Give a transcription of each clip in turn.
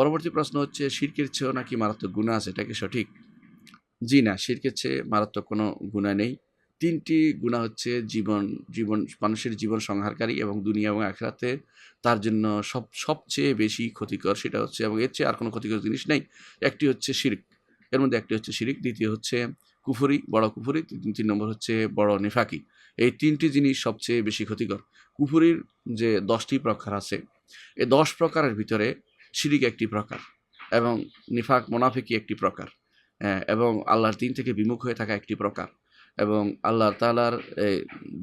পরবর্তী প্রশ্ন হচ্ছে, শিরকের চেয়েও নাকি মারাত্মক গুণা আছে? এটা কি সঠিক? জি না, শিরকের চেয়ে মারাত্মক কোনো গুণা নেই। তিনটি গুণা হচ্ছে জীবন জীবন, মানুষের জীবন সংহারকারী এবং দুনিয়া এবং আখরাতে তার জন্য সব, সবচেয়ে বেশি ক্ষতিকর সেটা হচ্ছে এবং এর চেয়ে আর কোনো ক্ষতিকর জিনিস নেই। একটি হচ্ছে শিরিক, এর মধ্যে একটি হচ্ছে শিরিক, দ্বিতীয় হচ্ছে কুফুরি, বড় কুফুরি তিন তিন নম্বর হচ্ছে বড় নেফাকি। এই তিনটি জিনিস সবচেয়ে বেশি ক্ষতিকর। কুফুরির যে দশটি প্রকার আছে, এই দশ প্রকারের ভিতরে শিরিক একটি প্রকার এবং নিফাক মোনাফিকি একটি প্রকার হ্যাঁ, এবং আল্লাহর দিন থেকে বিমুখ হয়ে থাকা একটি প্রকার এবং আল্লাহ তালার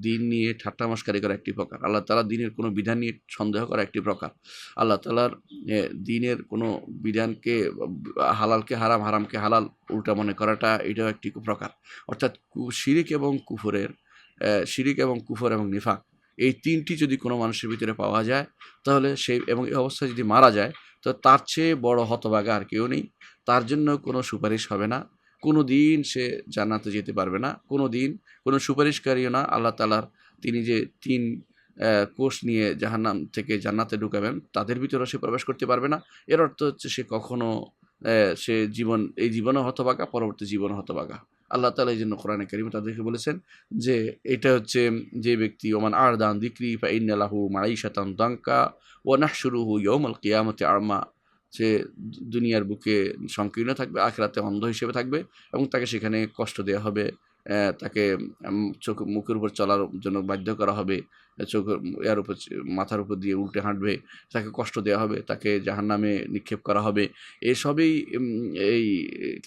দিন নিয়ে ঠাট্টা মস্কারি করা একটি প্রকার আল্লাহ তালার দিনের কোনো বিধান নিয়ে সন্দেহ করা একটি প্রকার আল্লাহ তালার দিনের কোনো বিধানকে হালালকে হারাম হারামকে হালাল উল্টা মনে করাটা এটাও একটি প্রকার অর্থাৎ শিরিক এবং কুফরের শিরিক এবং কুফর এবং নিফাক এই তিনটি যদি কোনো মানুষের ভিতরে পাওয়া যায় তাহলে সেই এবং এই অবস্থায় যদি মারা যায় তো তার চেয়ে বড় হতভাগা আর কেউ নেই। তার জন্য কোনো সুপারিশ হবে না। কোনো দিন সে জান্নাতে যেতে পারবে না। কোনো দিন কোনো সুপারিশকারীও না। আল্লাহ তালার তিনি যে তিন কোষ নিয়ে জাহান্নাম থেকে জান্নাতে ঢুকাবেন, তাদের ভিতরেও সে প্রবেশ করতে পারবে না। এর অর্থ হচ্ছে সে কখনো সে জীবন, এই জীবনও হতবাগা পরবর্তী জীবনও হতবাগা আল্লাহ তালা এই জন্য কোরআনে কারিম তাদেরকে বলেছেন যে, এটা হচ্ছে যে ব্যক্তি, ওমান আর দান দিক্রি ফা ইন্নালাহু মারাই শাতান দাঙ্কা ও না শুরু হু ইয়মল কিয়ামতে আরমা। সে দুনিয়ার বুকে সংকীর্ণ থাকবে, আখরাতে অন্ধ হিসেবে থাকবে এবং তাকে সেখানে কষ্ট দেওয়া হবে। তাকে চোখ, মুখের উপর চলার জন্য বাধ্য করা হবে। চোখ এর উপর, মাথার উপর দিয়ে উল্টে হাঁটবে। তাকে কষ্ট দেওয়া হবে। তাকে জাহান নামে নিক্ষেপ করা হবে। এসবই এই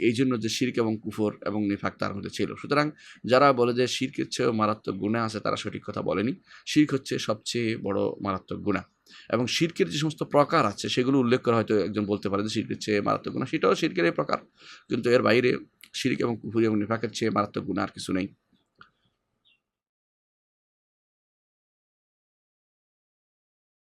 এই জন্য যে শির্ক এবং কুফর এবং নিফাক তার মধ্যে ছিল। সুতরাং যারা বলে যে শির্কের চেয়েও মারাত্মক গুণা আছে, তারা সঠিক কথা বলেনি। শির্ক হচ্ছে সবচেয়ে বড় মারাত্মক গুণা। এবং শির্কের যে সমস্ত প্রকার আছে, সেগুলো উল্লেখ করা হয়তো একজন বলতে পারে যে শির্কের চেয়ে মারাত্মক গুণা। সেটাও শির্কের প্রকার। কিন্তু এর বাইরে শিরিক এবং কুফুরি এবং নিফাকের চেয়ে মারাত্মক গুণ আর কিছু নেই।